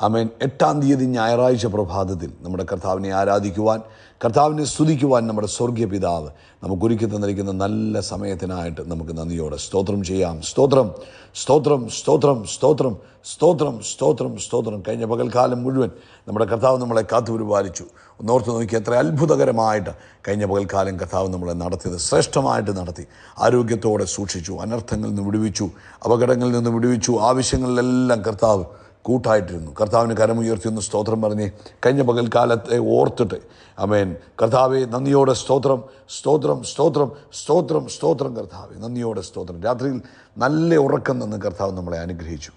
അമേൻ എട്ടാം തീയതി ഞായറാഴ്ച പ്രഭാതത്തിൽ നമ്മുടെ കർത്താവിനെ ആരാധിക്കുവാൻ കർത്താവിനെ സ്തുതിക്കുവാൻ നമ്മുടെ സ്വർഗീയ പിതാവ് നമുക്കൊരുക്കി തന്നിരിക്കുന്ന നല്ല സമയത്തിനായിട്ട് നമുക്ക് നന്ദിയോടെ സ്തോത്രം ചെയ്യാം. സ്തോത്രം സ്തോത്രം സ്തോത്രം സ്തോത്രം സ്തോത്രം സ്തോത്രം സ്തോത്രം. കഴിഞ്ഞ പകൽക്കാലം മുഴുവൻ നമ്മുടെ കർത്താവ് നമ്മളെ കാത്തുപരിപാലിച്ചു. ഒന്നോർത്ത് നോക്കി എത്ര അത്ഭുതകരമായിട്ട് കഴിഞ്ഞ പകൽക്കാലം കർത്താവ് നമ്മളെ നടത്തിയത് ശ്രേഷ്ഠമായിട്ട് നടത്തി. ആരോഗ്യത്തോടെ സൂക്ഷിച്ചു അനർത്ഥങ്ങളിൽ നിന്ന് വിടുവിച്ചു അപകടങ്ങളിൽ നിന്ന് വിടുവിച്ചു ആവശ്യങ്ങളിലെല്ലാം കർത്താവ് കൂട്ടായിട്ടിരുന്നു. കർത്താവിന് കരമുയർത്തിയൊന്ന് സ്തോത്രം പറഞ്ഞ് കഴിഞ്ഞ പകൽക്കാലത്തെ ഓർത്തിട്ട് അമേൻ കർത്താവെ നന്ദിയോടെ സ്തോത്രം സ്തോത്രം സ്തോത്രം സ്തോത്രം സ്തോത്രം കർത്താവെ നന്ദിയോടെ സ്തോത്രം. രാത്രിയിൽ നല്ല ഉറക്കം നിന്ന് കർത്താവ് നമ്മളെ അനുഗ്രഹിച്ചു.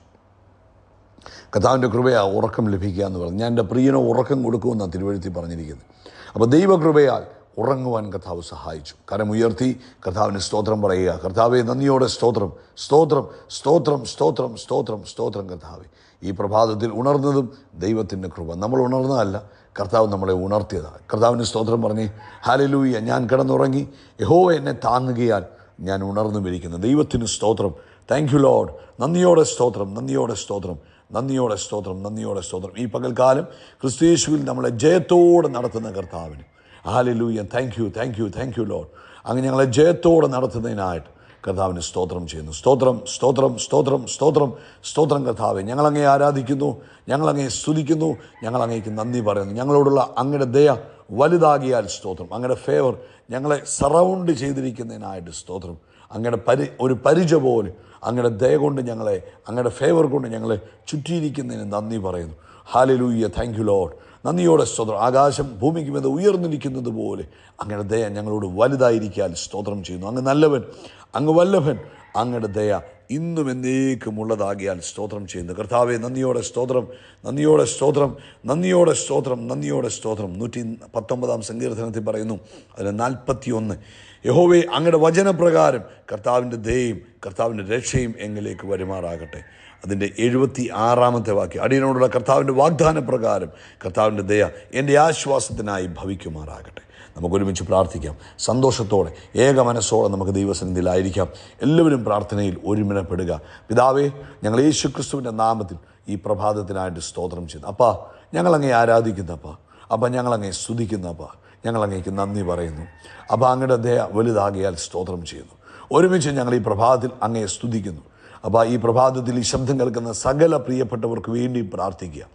കർത്താവിന്റെ കൃപയാ ഉറക്കം ലഭിക്കുക എന്ന് പറഞ്ഞു. ഞാൻ എന്റെ പ്രിയനോ ഉറക്കം കൊടുക്കുമെന്നാണ് തിരുവഴുത്തി പറഞ്ഞിരിക്കുന്നത്. അപ്പോൾ ദൈവകൃപയാൽ ഉറങ്ങുവാൻ കർത്താവ് സഹായിച്ചു. കരമുയർത്തി കർത്താവിന് സ്തോത്രം പറയുക. കർത്താവെ നന്ദിയോടെ സ്തോത്രം സ്തോത്രം സ്തോത്രം സ്തോത്രം സ്തോത്രം സ്തോത്രം കർത്താവെ. ഈ പ്രഭാതത്തിൽ ഉണർന്നതും ദൈവത്തിന്റെ കൃപ. നമ്മൾ ഉണർന്നതല്ല കർത്താവ് നമ്മളെ ഉണർത്തിയതാണ്. കർത്താവിന് സ്തോത്രം പറഞ്ഞ് ഹാലലൂയ ഞാൻ കിടന്നുറങ്ങി. യഹോ എന്നെ താങ്ങുകയാൽ ഞാൻ ഉണർന്നു വിരിക്കുന്നു ദൈവത്തിന് സ്തോത്രം. താങ്ക് യു ലോഡ് നന്ദിയോടെ സ്തോത്രം നന്ദിയോടെ സ്തോത്രം നന്ദിയോടെ സ്തോത്രം നന്ദിയോടെ സ്തോത്രം. ഈ പകൽക്കാലം ക്രിസ്തീശുവിൽ നമ്മളെ ജയത്തോടെ നടത്തുന്ന കർത്താവിന്. Hallelujah thank you thank you thank you lord അങ്ങനെ ഞങ്ങളെ ജയത്തോടെ നടത്തുന്നതിനായിട്ട് കർത്താവിന് സ്തോത്രം ചെയ്യുന്നു. സ്തോത്രം സ്തോത്രം സ്തോത്രം സ്തോത്രം സ്തോത്രം കർത്താവെ. ഞങ്ങളങ്ങേ ആരാധിക്കുന്നു ഞങ്ങളങ്ങേ സ്തുതിക്കുന്നു ഞങ്ങളങ്ങേക്ക് നന്ദി പറയുന്നു. ഞങ്ങളോടുള്ള അങ്ങയുടെ ദയ വലുതാകിയാൽ സ്തോത്രം. അങ്ങയുടെ ഫേവർ ഞങ്ങളെ സറൗണ്ട് ചെയ്തിരിക്കുന്നതിനായിട്ട് സ്തോത്രം. അങ്ങയുടെ പരി ഒരു പരിച പോലെ അങ്ങയുടെ ദയ കൊണ്ട് ഞങ്ങളെ അങ്ങയുടെ ഫേവർ കൊണ്ട് ഞങ്ങളെ ചുറ്റിയിരിക്കുന്നതിന് നന്ദി പറയുന്നു. ഹാലലൂയ്യ താങ്ക് യു ലോഡ് നന്ദിയോടെ സ്തോത്രം. ആകാശം ഭൂമിക്ക് മീതെ ഉയർന്നിരിക്കുന്നത് പോലെ അങ്ങയുടെ ദയ ഞങ്ങളോട് വലുതായിരിക്കാൻ സ്തോത്രം ചെയ്യുന്നു. അങ്ങ് നല്ലവൻ അങ്ങ് വല്ലഭൻ അങ്ങയുടെ ദയ ഇന്നും എന്നേക്കും ഉള്ളതാകിയാൽ സ്തോത്രം ചെയ്യുന്നു. കർത്താവെ നന്ദിയോടെ സ്തോത്രം നന്ദിയോടെ സ്തോത്രം നന്ദിയോടെ സ്തോത്രം നന്ദിയോടെ സ്തോത്രം. നൂറ്റി പത്തൊമ്പതാം സങ്കീർത്തനത്തിൽ പറയുന്നു അതിൽ നാൽപ്പത്തി ഒന്ന് യഹോവെ അങ്ങയുടെ വചനപ്രകാരം കർത്താവിന്റെ ദയയും കർത്താവിന്റെ രക്ഷയും എങ്കിലേക്ക് വരുമാറാകട്ടെ. അതിന്റെ എഴുപത്തി ആറാമത്തെ വാക്യം. അടിയനോടുള്ള കർത്താവിന്റെ വാഗ്ദാന പ്രകാരം കർത്താവിന്റെ ദയ എന്റെ ആശ്വാസത്തിനായി ഭവിക്കുമാറാകട്ടെ. നമുക്ക് ഒരുമിച്ച് പ്രാർത്ഥിക്കാം. സന്തോഷത്തോടെ ഏക മനസ്സോടെ നമുക്ക് ദൈവസന്നിധിയിലായിരിക്കാം. എല്ലാവരും പ്രാർത്ഥനയിൽ ഒരുമിനപ്പെടുക. പിതാവേ ഞങ്ങൾ യേശു ക്രിസ്തുവിന്റെ നാമത്തിൽ ഈ പ്രഭാതത്തിനായിട്ട് സ്തോത്രം ചെയ്യുന്നു. അപ്പാ ഞങ്ങളങ്ങേ ആരാധിക്കുന്ന അപ്പാ. ഞങ്ങളങ്ങേ സ്തുതിക്കുന്ന അപ്പാ. ഞങ്ങളങ്ങേക്ക് നന്ദി പറയുന്നു. അപ്പം അങ്ങയുടെ ദയ വലുതാകിയാൽ സ്തോത്രം ചെയ്യുന്നു. ഒരുമിച്ച് ഞങ്ങൾ ഈ പ്രഭാതത്തിൽ അങ്ങയെ സ്തുതിക്കുന്നു. അപ്പോൾ ഈ പ്രഭാതത്തിൽ ഈ ശബ്ദം കേൾക്കുന്ന സകല പ്രിയപ്പെട്ടവർക്ക് വേണ്ടി പ്രാർത്ഥിക്കുക.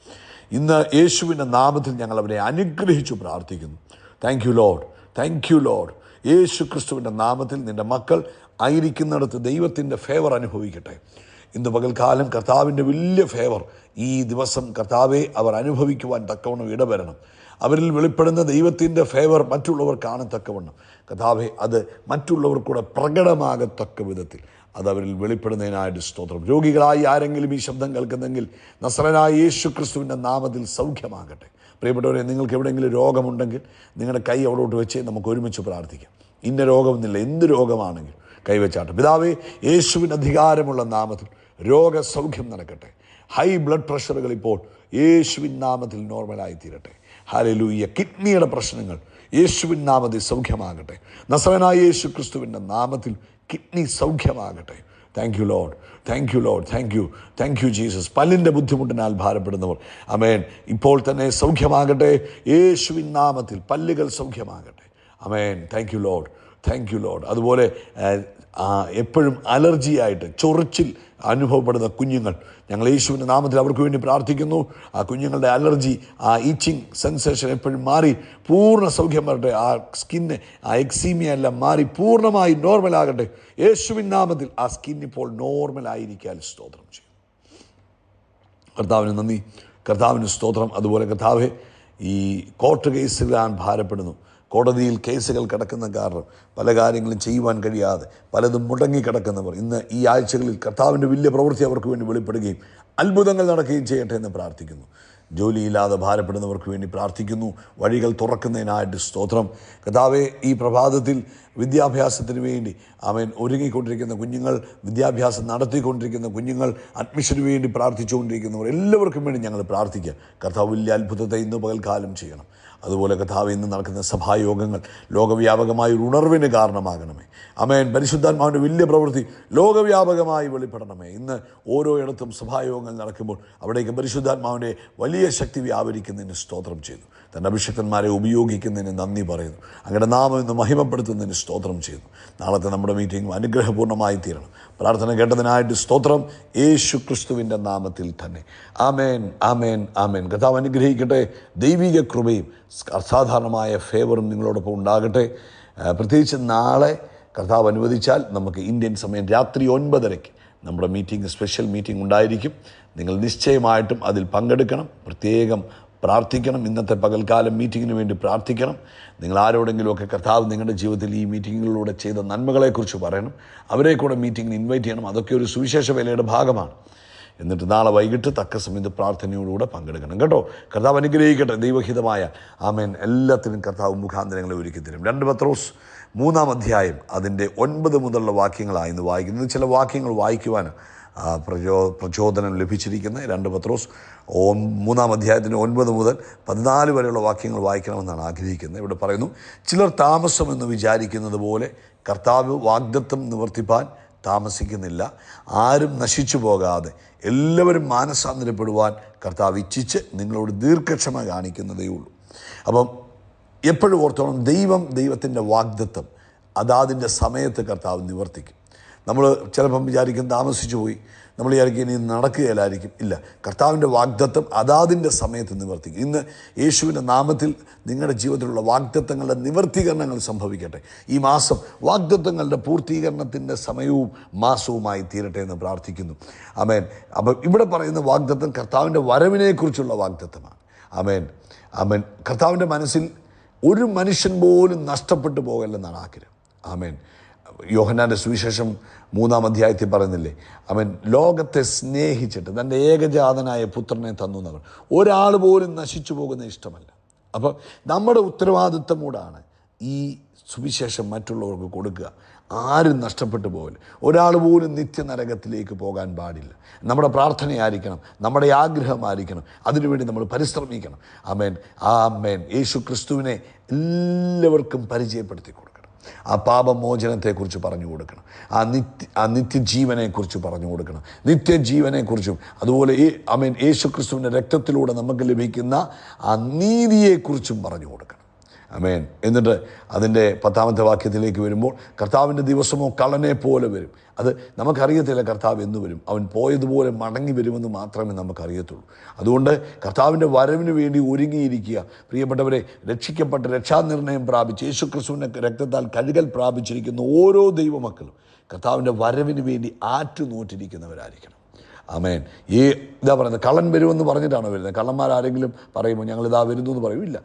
ഇന്ന് യേശുവിന്റെ നാമത്തിൽ ഞങ്ങൾ അവരെ അനുഗ്രഹിച്ചു പ്രാർത്ഥിക്കുന്നു. Thank you lord thank you lord Yesu ക്രിസ്തുവിന്റെ നാമത്തിൽ നിന്റെ മക്കൾ ആയിരിക്കുന്നിടത്ത് ദൈവത്തിന്റെ ഫേവർ അനുഭവിക്കട്ടെ. ഇന്ന് പകൽക്കാലം കർത്താവിന്റെ വലിയ ഫേവർ ഈ ദിവസം കർത്താവെ അവർ അനുഭവിക്കുവാൻ തക്കവണ്ണം ഇടവരണം. അവരിൽ വെളിപ്പെടുന്ന ദൈവത്തിന്റെ ഫേവർ മറ്റുള്ളവർ കാണത്തക്കവണ്ണം. കഥാവെ അത് മറ്റുള്ളവർ മറ്റുള്ളവർക്കൂടെ പ്രകടമാകത്തക്ക വിധത്തിൽ അത് അവരിൽ വെളിപ്പെടുന്നതിനായിട്ട് സ്തോത്രം. രോഗികളായി ആരെങ്കിലും ഈ ശബ്ദം കേൾക്കുന്നെങ്കിൽ നസ്രനായ യേശു ക്രിസ്തുവിന്റെ നാമത്തിൽ സൗഖ്യമാകട്ടെ. പ്രിയപ്പെട്ടവരെ നിങ്ങൾക്ക് എവിടെയെങ്കിലും രോഗമുണ്ടെങ്കിൽ നിങ്ങളുടെ കൈ അവിടോട്ട് വെച്ച് നമുക്ക് ഒരുമിച്ച് പ്രാർത്ഥിക്കാം. ഇന്ന രോഗമെന്നില്ല എന്ത് രോഗമാണെങ്കിലും കൈവച്ചാട്ടെ പിതാവേ യേശുവിന് അധികാരമുള്ള നാമത്തിൽ രോഗസൗഖ്യം നടക്കട്ടെ. ഹൈ ബ്ലഡ് പ്രഷറുകൾ ഇപ്പോൾ യേശുവിൻ നാമത്തിൽ നോർമലായി തീരട്ടെ ഹാലലൂയ്യ കിഡ്നിയുടെ പ്രശ്നങ്ങൾ യേശുവിൻ നാമത്തിൽ സൗഖ്യമാകട്ടെ. നസവനായ യേശു ക്രിസ്തുവിന്റെ നാമത്തിൽ കിഡ്നി സൗഖ്യമാകട്ടെ. Thank you lord thank you lord thank you thank you Jesus പല്ലിന്റെ ബുദ്ധിമുട്ടിനാൽ ഭാരപ്പെടുന്നവർ. അമേൻ ഇപ്പോൾ തന്നെ സൗഖ്യമാകട്ടെ. യേശുവിൻ നാമത്തിൽ പല്ലുകൾ സൗഖ്യമാകട്ടെ. Amen thank you lord thank you lord അതുപോലെ എപ്പോഴും അലർജിയായിട്ട് ചൊറിച്ചിൽ അനുഭവപ്പെടുന്ന കുഞ്ഞുങ്ങൾ. ഞങ്ങൾ യേശുവിന്റെ നാമത്തിൽ അവർക്ക് വേണ്ടി പ്രാർത്ഥിക്കുന്നു. ആ കുഞ്ഞുങ്ങളുടെ അലർജി ആ ഈച്ചിങ് സെൻസേഷൻ എപ്പോഴും മാറി. പൂർണ സൗഖ്യം വരട്ടെ. ആ സ്കിന്ന് ആ എക്സീമിയ എല്ലാം മാറി. പൂർണമായി നോർമൽ നോർമലാകട്ടെ യേശുവിൻ നാമത്തിൽ ആ സ്കിൻ ഇപ്പോൾ നോർമലായിരിക്കാൻ സ്തോത്രം ചെയ്യും. കർത്താവിന് നന്ദി. കർത്താവിന് സ്തോത്രം. അതുപോലെ കർത്താവെ ഈ കോർട്ട് കേസിൽ ഞാൻ ഭാരപ്പെടുന്നു. കോടതിയിൽ കേസുകൾ കിടക്കുന്ന കാരണം പല കാര്യങ്ങളും ചെയ്യുവാൻ കഴിയാതെ പലതും മുടങ്ങിക്കിടക്കുന്നവർ ഇന്ന് ഈ ആഴ്ചകളിൽ കർത്താവിന്റെ വലിയ പ്രവൃത്തി അവർക്ക് വേണ്ടി വെളിപ്പെടുകയും അത്ഭുതങ്ങൾ നടക്കുകയും ചെയ്യട്ടെ എന്ന് പ്രാർത്ഥിക്കുന്നു. ജോലിയില്ലാതെ ഭാരപ്പെടുന്നവർക്ക് വേണ്ടി പ്രാർത്ഥിക്കുന്നു. വഴികൾ തുറക്കുന്നതിനായിട്ട് സ്തോത്രം. കഥാവെ ഈ പ്രഭാതത്തിൽ വിദ്യാഭ്യാസത്തിന് വേണ്ടി അവൻ ഒരുങ്ങിക്കൊണ്ടിരിക്കുന്ന കുഞ്ഞുങ്ങൾ വിദ്യാഭ്യാസം നടത്തിക്കൊണ്ടിരിക്കുന്ന കുഞ്ഞുങ്ങൾ അഡ്മിഷന് വേണ്ടി പ്രാർത്ഥിച്ചുകൊണ്ടിരിക്കുന്നവർ എല്ലാവർക്കും വേണ്ടി ഞങ്ങൾ പ്രാർത്ഥിക്കുക. കർത്താവ് വലിയ അത്ഭുതത്തെ ഇന്ന് പകൽക്കാലം ചെയ്യണം. അതുപോലെ കഥാവ് ഇന്ന് നടക്കുന്ന സഭായോഗങ്ങൾ ലോകവ്യാപകമായ ഒരു ഉണർവിന് കാരണമാകണമേ. അമേൻ പരിശുദ്ധാത്മാവിന്റെ വലിയ പ്രവൃത്തി ലോകവ്യാപകമായി വെളിപ്പെടണമേ. ഇന്ന് ഓരോ ഇടത്തും സഭായോഗങ്ങൾ നടക്കുമ്പോൾ അവിടേക്ക് പരിശുദ്ധാത്മാവിന്റെ വലിയ ശക്തി വ്യാപരിക്കുന്നതിന് സ്തോത്രം ചെയ്തു തന്റെ അഭിഷക്തന്മാരെ ഉപയോഗിക്കുന്നതിന് നന്ദി പറയുന്നു. അങ്ങനെ നാമം ഇന്ന് മഹിമപ്പെടുത്തുന്നതിന് സ്തോത്രം ചെയ്യുന്നു. നാളത്തെ നമ്മുടെ മീറ്റിംഗ് അനുഗ്രഹപൂർണമായി തീരണം. പ്രാർത്ഥന കേട്ടതിനായിട്ട് സ്തോത്രം. യേശു ക്രിസ്തുവിന്റെ നാമത്തിൽ തന്നെ. ആമേൻ ആമേൻ ആമേൻ. കഥാവ് അനുഗ്രഹിക്കട്ടെ. ദൈവിക കൃപയും അസാധാരണമായ ഫേവറും നിങ്ങളോടൊപ്പം ഉണ്ടാകട്ടെ. പ്രത്യേകിച്ച് നാളെ കർത്താവ് അനുവദിച്ചാൽ നമുക്ക് ഇന്ത്യൻ സമയം രാത്രി ഒൻപതരയ്ക്ക് നമ്മുടെ മീറ്റിംഗ് സ്പെഷ്യൽ മീറ്റിംഗ് ഉണ്ടായിരിക്കും. നിങ്ങൾ നിശ്ചയമായിട്ടും അതിൽ പങ്കെടുക്കണം. പ്രത്യേകം പ്രാർത്ഥിക്കണം. ഇന്നത്തെ പകൽക്കാലം മീറ്റിങ്ങിന് വേണ്ടി പ്രാർത്ഥിക്കണം. നിങ്ങൾ ആരോടെങ്കിലുമൊക്കെ കർത്താവ് നിങ്ങളുടെ ജീവിതത്തിൽ ഈ മീറ്റിങ്ങിലൂടെ ചെയ്ത നന്മകളെക്കുറിച്ച് പറയണം. അവരെ കൂടെ മീറ്റിങ്ങിന് ഇൻവൈറ്റ് ചെയ്യണം. അതൊക്കെ ഒരു സുവിശേഷ വേലയുടെ ഭാഗമാണ്. എന്നിട്ട് നാളെ വൈകിട്ട് തക്ക സമയത്ത് പ്രാർത്ഥനയോടുകൂടെ പങ്കെടുക്കണം. കേട്ടോ? കർത്താവ് അനുഗ്രഹിക്കട്ടെ. ദൈവഹിതമായ ആമേൻ. എല്ലാത്തിനും കർത്താവ് മുഖാന്തരങ്ങളെ ഒരുക്കി തരും. രണ്ട് പത്രോസ് മൂന്നാം അധ്യായം അതിന്റെ ഒൻപത് മുതലുള്ള വാക്യങ്ങളായിരുന്നു വായിക്കുന്നത്. ചില വാക്യങ്ങൾ വായിക്കുവാൻ ആ, പ്രചോ പ്രചോദനം ലഭിച്ചിരിക്കുന്ന രണ്ട് പത്രോസ്. ഓ മൂന്നാം അധ്യായത്തിന് ഒൻപത് മുതൽ പതിനാല് വരെയുള്ള വാക്യങ്ങൾ വായിക്കണമെന്നാണ് ആഗ്രഹിക്കുന്നത്. ഇവിടെ പറയുന്നു ചിലർ താമസമെന്ന് വിചാരിക്കുന്നത് പോലെ കർത്താവ് വാഗ്ദത്വം നിവർത്തിപ്പാൻ താമസിക്കുന്നില്ല. ആരും നശിച്ചു പോകാതെ എല്ലാവരും മാനസാന്തരപ്പെടുവാൻ കർത്താവ് ഇച്ഛിച്ച് നിങ്ങളോട് ദീർഘക്ഷമ കാണിക്കുന്നതേ ഉള്ളൂ. അപ്പം എപ്പോഴും ഓർത്തോണം ദൈവം ദൈവത്തിന്റെ വാഗ്ദത്വം അതാതിന്റെ സമയത്ത് കർത്താവ് നിവർത്തിക്കും. നമ്മൾ ചിലപ്പം വിചാരിക്കും താമസിച്ചു പോയി. നമ്മൾ വിചാരിക്കും ഇനി നടക്കുകയില്ലായിരിക്കും. ഇല്ല. കർത്താവിന്റെ വാഗ്ദത്വം അതാതിന്റെ സമയത്ത് നിവർത്തിക്കും. ഇന്ന് യേശുവിന്റെ നാമത്തിൽ നിങ്ങളുടെ ജീവിതത്തിലുള്ള വാഗ്ദത്വങ്ങളുടെ നിവർത്തീകരണങ്ങൾ സംഭവിക്കട്ടെ. ഈ മാസം വാഗ്ദത്വങ്ങളുടെ പൂർത്തീകരണത്തിന്റെ സമയവും മാസവുമായി തീരട്ടെ എന്ന് പ്രാർത്ഥിക്കുന്നു. അമേൻ അപ്പം ഇവിടെ പറയുന്ന വാഗ്ദത്വം കർത്താവിന്റെ വരവിനെക്കുറിച്ചുള്ള വാഗ്ദത്വമാണ് അമേൻ അമേൻ കർത്താവിന്റെ മനസ്സിൽ ഒരു മനുഷ്യൻ പോലും നഷ്ടപ്പെട്ടു പോകല്ലെന്നാണ് ആഗ്രഹം. ആമേൻ. യോഹന്നാന്റെ സുവിശേഷം മൂന്നാം അധ്യായത്തിൽ പറയുന്നില്ലേ? അവൻ ലോകത്തെ സ്നേഹിച്ചിട്ട് തന്റെ ഏകജാതനായ പുത്രനെ തന്നു എന്നവർ. ഒരാൾ പോലും നശിച്ചു പോകുന്ന ഇഷ്ടമല്ല. അപ്പോൾ നമ്മുടെ ഉത്തരവാദിത്വം കൂടാണ് ഈ സുവിശേഷം മറ്റുള്ളവർക്ക് കൊടുക്കുക. ആരും നഷ്ടപ്പെട്ടു പോകില്ല. ഒരാൾ പോലും നിത്യനരകത്തിലേക്ക് പോകാൻ പാടില്ല. നമ്മുടെ പ്രാർത്ഥനയായിരിക്കണം നമ്മുടെ ആഗ്രഹമായിരിക്കണം അതിനുവേണ്ടി നമ്മൾ പരിശ്രമിക്കണം. അമേൻ ആ ആമേൻ. യേശു ക്രിസ്തുവിനെ എല്ലാവർക്കും പരിചയപ്പെടുത്തി കൊടുക്കണം ആ പാപമോചനത്തെക്കുറിച്ച് പറഞ്ഞു കൊടുക്കണം. ആ നിത്യ ആ നിത്യജീവനെക്കുറിച്ച് പറഞ്ഞു കൊടുക്കണം. നിത്യജീവനെക്കുറിച്ചും അതുപോലെ ഈ ഐ മീൻ ക്രിസ്തുവിന്റെ രക്തത്തിലൂടെ നമുക്ക് ലഭിക്കുന്ന ആ നീതിയെക്കുറിച്ചും പറഞ്ഞു കൊടുക്കണം. അമേൻ എന്നിട്ട് അതിന്റെ പത്താമത്തെ വാക്യത്തിലേക്ക് വരുമ്പോൾ കർത്താവിന്റെ ദിവസമോ കളനെ പോലെ വരും. അത് നമുക്കറിയത്തില്ല കർത്താവ് എന്ന് വരും. അവൻ പോയതുപോലെ മടങ്ങി വരുമെന്ന് മാത്രമേ നമുക്കറിയത്തുള്ളൂ. അതുകൊണ്ട് കർത്താവിന്റെ വരവിന് വേണ്ടി ഒരുങ്ങിയിരിക്കുക. പ്രിയപ്പെട്ടവരെ രക്ഷിക്കപ്പെട്ട രക്ഷാനിർണയം പ്രാപിച്ച് യേശു ക്രിസ്തുവിന്റെ രക്തത്താൽ കഴുകൽ പ്രാപിച്ചിരിക്കുന്ന ഓരോ ദൈവമക്കളും കർത്താവിന്റെ വരവിന് വേണ്ടി ആറ്റുനോറ്റിരിക്കുന്നവരായിരിക്കണം. ആമേൻ. ഈ ഇതാ പറയുന്നത് കള്ളൻ വരുമെന്ന് പറഞ്ഞിട്ടാണ് വരുന്നത്? കള്ളന്മാരാരെങ്കിലും പറയുമ്പോൾ ഞങ്ങൾ ഇതാ വരുന്നു എന്ന് പറയുമില്ല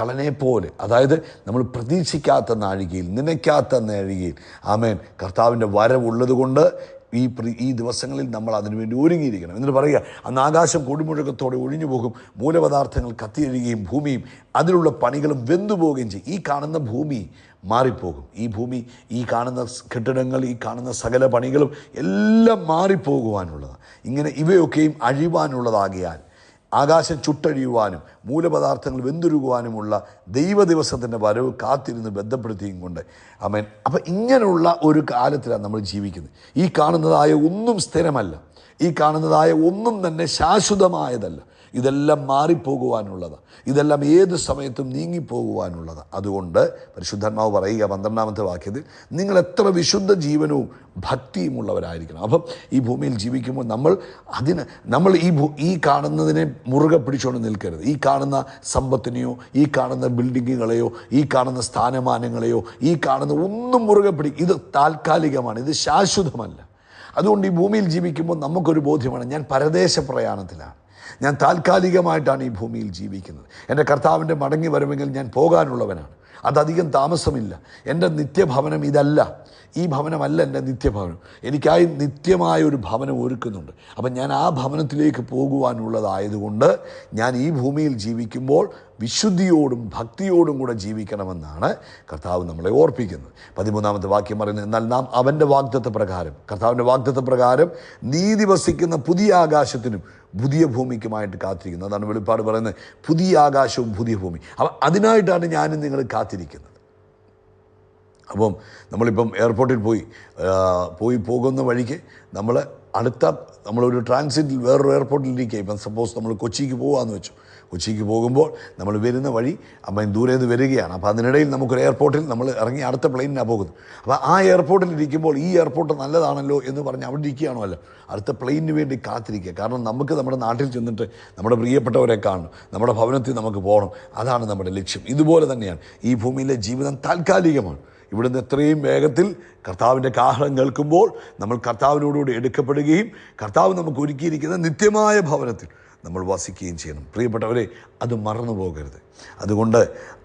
കളനെ പോലെ അതായത് നമ്മൾ പ്രതീക്ഷിക്കാത്ത നാഴികയിൽ നനയ്ക്കാത്ത നാഴികയിൽ ആമേൻ. കർത്താവിന്റെ വരവുള്ളത് കൊണ്ട് ഈ ഈ ദിവസങ്ങളിൽ നമ്മൾ അതിനുവേണ്ടി ഒരുങ്ങിയിരിക്കണം. എന്നിട്ട് പറയുക അന്ന് ആകാശം കൊടുമുഴക്കത്തോടെ ഒഴിഞ്ഞു പോകും മൂലപദാർത്ഥങ്ങൾ കത്തിയഴുകയും ഭൂമിയും അതിലുള്ള പണികളും വെന്തുപോവുകയും ചെയ്യും. ഈ കാണുന്ന ഭൂമി മാറിപ്പോകും. ഈ ഭൂമി ഈ കാണുന്ന കെട്ടിടങ്ങൾ ഈ കാണുന്ന സകല പണികളും എല്ലാം മാറിപ്പോകുവാനുള്ളതാണ്. ഇങ്ങനെ ഇവയൊക്കെയും അഴിവാനുള്ളതാകിയാൽ ആകാശം ചുട്ടഴിയുവാനും മൂലപദാർത്ഥങ്ങൾ വെന്തുരുകുവാനുമുള്ള ദൈവ ദിവസത്തിന്റെ വരവ് കാത്തിരുന്ന് ബന്ധപ്പെടുത്തിയും കൊണ്ട്. അമേൻ അപ്പം ഇങ്ങനെയുള്ള ഒരു കാലത്തിലാണ് നമ്മൾ ജീവിക്കുന്നത്. ഈ കാണുന്നതായ ഒന്നും സ്ഥിരമല്ല. ഈ കാണുന്നതായ ഒന്നും തന്നെ ശാശ്വതമായതല്ല. ഇതെല്ലാം മാറിപ്പോകുവാനുള്ളതാണ് ഇതെല്ലാം ഏത് സമയത്തും നീങ്ങിപ്പോകുവാനുള്ളത്. അതുകൊണ്ട് പരിശുദ്ധാത്മാവ് പറയുക പന്ത്രണ്ടാമത്തെ വാക്യത്തിൽ നിങ്ങൾ എത്ര വിശുദ്ധ ജീവനവും ഭക്തിയും ഉള്ളവരായിരിക്കണം അപ്പം ഈ ഭൂമിയിൽ ജീവിക്കുമ്പോൾ നമ്മൾ അതിന് നമ്മൾ ഈ ഈ കാണുന്നതിനെ മുറുകെ പിടിച്ചുകൊണ്ട് നിൽക്കരുത്. ഈ കാണുന്ന സമ്പത്തിനെയോ ഈ കാണുന്ന ബിൽഡിങ്ങുകളെയോ ഈ കാണുന്ന സ്ഥാനമാനങ്ങളെയോ ഈ കാണുന്ന ഒന്നും മുറുകെ പിടി ഇത് താൽക്കാലികമാണ് ഇത് ശാശ്വതമല്ല. അതുകൊണ്ട് ഈ ഭൂമിയിൽ ജീവിക്കുമ്പോൾ നമുക്കൊരു ബോധ്യമാണ് ഞാൻ പരദേശ പ്രയാണത്തിലാണ് ഞാൻ താൽക്കാലികമായിട്ടാണ് ഈ ഭൂമിയിൽ ജീവിക്കുന്നത്. എന്റെ കർത്താവിന്റെ മടങ്ങി വരുമെങ്കിൽ ഞാൻ പോകാനുള്ളവനാണ്. അതധികം താമസമില്ല. എന്റെ നിത്യഭവനം ഇതല്ല. ഈ ഭവനമല്ല എന്റെ നിത്യഭവനം. എനിക്കായി നിത്യമായ ഒരു ഭവനം ഒരുക്കുന്നുണ്ട്. അപ്പം ഞാൻ ആ ഭവനത്തിലേക്ക് പോകുവാനുള്ളതായതുകൊണ്ട് ഞാൻ ഈ ഭൂമിയിൽ ജീവിക്കുമ്പോൾ വിശുദ്ധിയോടും ഭക്തിയോടും കൂടെ ജീവിക്കണമെന്നാണ് കർത്താവ് നമ്മളെ ഓർപ്പിക്കുന്നത്. പതിമൂന്നാമത്തെ വാക്യം പറയുന്നത് എന്നാൽ നാം അവന്റെ വാഗ്ദത്ത പ്രകാരം കർത്താവിന്റെ വാഗ്ദത്ത പ്രകാരം നീതി വസിക്കുന്ന പുതിയ ആകാശത്തിനും പുതിയ ഭൂമിക്കുമായിട്ട് കാത്തിരിക്കുന്നത് അതാണ് വെളിപ്പാട് പറയുന്നത്. പുതിയ ആകാശവും പുതിയ ഭൂമി. അപ്പം അതിനായിട്ടാണ് ഞാനും നിങ്ങൾ കാത്തിരിക്കുന്നത്. അപ്പം നമ്മളിപ്പം എയർപോർട്ടിൽ പോയി പോയി പോകുന്ന വഴിക്ക് നമ്മൾ അടുത്ത നമ്മളൊരു ട്രാൻസിറ്റിൽ വേറൊരു എയർപോർട്ടിൽ ഇരിക്കുക ഇപ്പം സപ്പോസ് നമ്മൾ കൊച്ചിക്ക് പോകാമെന്ന് വെച്ചു. കൊച്ചിക്ക് പോകുമ്പോൾ നമ്മൾ വരുന്ന വഴി അമ്മ ദൂരെ നിന്ന് വരികയാണ്. അപ്പോൾ അതിനിടയിൽ നമുക്കൊരു എയർപോർട്ടിൽ നമ്മൾ ഇറങ്ങി അടുത്ത പ്ലെയിനിനാണ് പോകുന്നത്. അപ്പോൾ ആ എയർപോർട്ടിൽ ഇരിക്കുമ്പോൾ ഈ എയർപോർട്ട് നല്ലതാണല്ലോ എന്ന് പറഞ്ഞ് അവിടെ ഇരിക്കുകയാണോ അല്ല അടുത്ത പ്ലെയിനിന് വേണ്ടി കാത്തിരിക്കുക. കാരണം നമുക്ക് നമ്മുടെ നാട്ടിൽ ചെന്നിട്ട് നമ്മുടെ പ്രിയപ്പെട്ടവരെ കാണണം. നമ്മുടെ ഭവനത്തിൽ നമുക്ക് പോകണം. അതാണ് നമ്മുടെ ലക്ഷ്യം. ഇതുപോലെ തന്നെയാണ്. ഈ ഭൂമിയിലെ ജീവിതം താൽക്കാലികമാണ്. ഇവിടുന്ന് എത്രയും വേഗത്തിൽ കർത്താവിന്റെ കാഹളം കേൾക്കുമ്പോൾ നമ്മൾ കർത്താവിനോടുകൂടി എടുക്കപ്പെടുകയും കർത്താവ് നമുക്ക് ഒരുക്കിയിരിക്കുന്ന നിത്യമായ ഭവനത്തിൽ നമ്മൾ വസിക്കുകയും ചെയ്യണം. പ്രിയപ്പെട്ടവരെ അത് മറന്നു പോകരുത് അതുകൊണ്ട്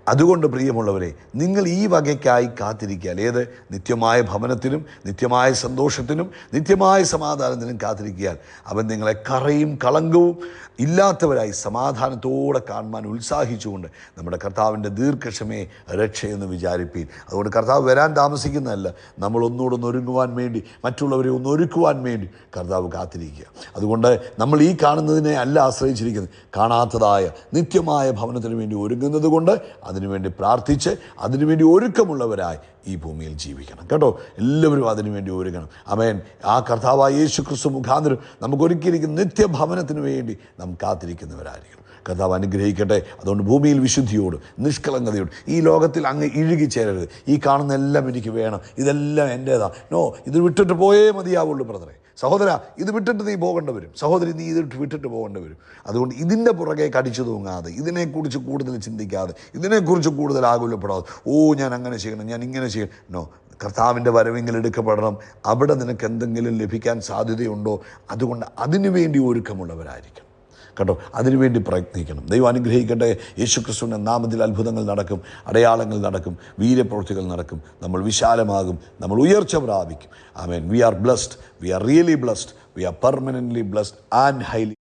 അതുകൊണ്ട് പ്രിയമുള്ളവരെ നിങ്ങൾ ഈ വകയ്ക്കായി കാത്തിരിക്കുക ഏത്? നിത്യമായ ഭവനത്തിനും നിത്യമായ സന്തോഷത്തിനും നിത്യമായ സമാധാനത്തിനും കാത്തിരിക്കാൻ അവൻ നിങ്ങളെ കറയും കളങ്കവും ഇല്ലാത്തവരായി സമാധാനത്തോടെ കാണുവാൻ ഉത്സാഹിച്ചുകൊണ്ട് നമ്മുടെ കർത്താവിന്റെ ദീർഘക്ഷമേ രക്ഷയെന്ന് വിചാരിപ്പീൻ. അതുകൊണ്ട് കർത്താവ് വരാൻ താമസിക്കുന്നതല്ല നമ്മൾ ഒന്നുകൂടെ ഒന്ന് ഒരുങ്ങുവാൻ വേണ്ടി മറ്റുള്ളവരെ ഒന്ന് ഒരുക്കുവാൻ വേണ്ടി കർത്താവ് കാത്തിരിക്കുക. അതുകൊണ്ട് നമ്മൾ ഈ കാണുന്നതിനെ അല്ല ആശ്രയിച്ചിരിക്കുന്നത് കാണാത്തതായ നിത്യമായ ഭവനത്തിന് വേണ്ടി ഒരുങ്ങുന്നത് കൊണ്ട് അതിനുവേണ്ടി പ്രാർത്ഥിച്ച് അതിനുവേണ്ടി ഒരുക്കമുള്ളവരായി ഈ ഭൂമിയിൽ ജീവിക്കണം. കേട്ടോ? എല്ലാവരും അതിനുവേണ്ടി ഒരുങ്ങണം. അമേൻ ആ കർത്താവായ യേശു ക്രിസ്തു മുഖാന്തരം നമുക്കൊരുക്കിയിരിക്കുന്ന നിത്യഭവനത്തിന് വേണ്ടി നാം കാത്തിരിക്കുന്നവരായിരിക്കണം. കർത്താവ് അനുഗ്രഹിക്കട്ടെ. അതുകൊണ്ട് ഭൂമിയിൽ വിശുദ്ധിയോട് നിഷ്കളങ്കതയോട് ഈ ലോകത്തിൽ അങ്ങ് ഇഴുകി ചേരരുത്. ഈ കാണുന്ന എല്ലാം എനിക്ക് വേണം. ഇതെല്ലാം എന്റേതാണ് നോ ഇത് വിട്ടിട്ട് പോയേ മതിയാവുള്ളൂ ബ്രദറെ. സഹോദര ഇത് വിട്ടിട്ട് നീ പോകേണ്ടി വരും. സഹോദരി നീ ഇത് വിട്ടിട്ട് പോകേണ്ടി വരും. അതുകൊണ്ട് ഇതിന്റെ പുറകെ കടിച്ചു തൂങ്ങാതെ ഇതിനെക്കുറിച്ച് കൂടുതൽ ചിന്തിക്കാതെ ഇതിനെക്കുറിച്ച് കൂടുതൽ ആകുലപ്പെടാതെ ഓ ഞാൻ അങ്ങനെ ചെയ്യണം ഞാൻ ഇങ്ങനെ ചെയ്യണം. നോ കർത്താവിന്റെ വരവെങ്കിൽ എടുക്കപ്പെടണം. അവിടെ നിനക്ക് എന്തെങ്കിലും ലഭിക്കാൻ സാധ്യതയുണ്ടോ? അതുകൊണ്ട് അതിനു വേണ്ടി ഒരുക്കമുള്ളവരായിരിക്കണം. കേട്ടോ അതിനുവേണ്ടി പ്രയത്നിക്കണം. ദൈവം അനുഗ്രഹിക്കട്ടെ. യേശുക്രിസ്തുവിന്റെ നാമത്തിൽ അത്ഭുതങ്ങൾ നടക്കും അടയാളങ്ങൾ നടക്കും വീര്യപ്രവൃത്തികൾ നടക്കും. നമ്മൾ വിശാലമാകും നമ്മൾ ഉയർച്ച പ്രാപിക്കും. I mean we are blessed we are really blessed we are permanently blessed and highly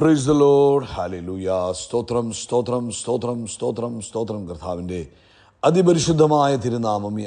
praise the lord hallelujah സ്തോത്രം സ്തോത്രം സ്തോത്രം സ്തോത്രം സ്തോത്രം. കർത്താവിന്റെ അതിപരിശുദ്ധമായ തിരുനാമം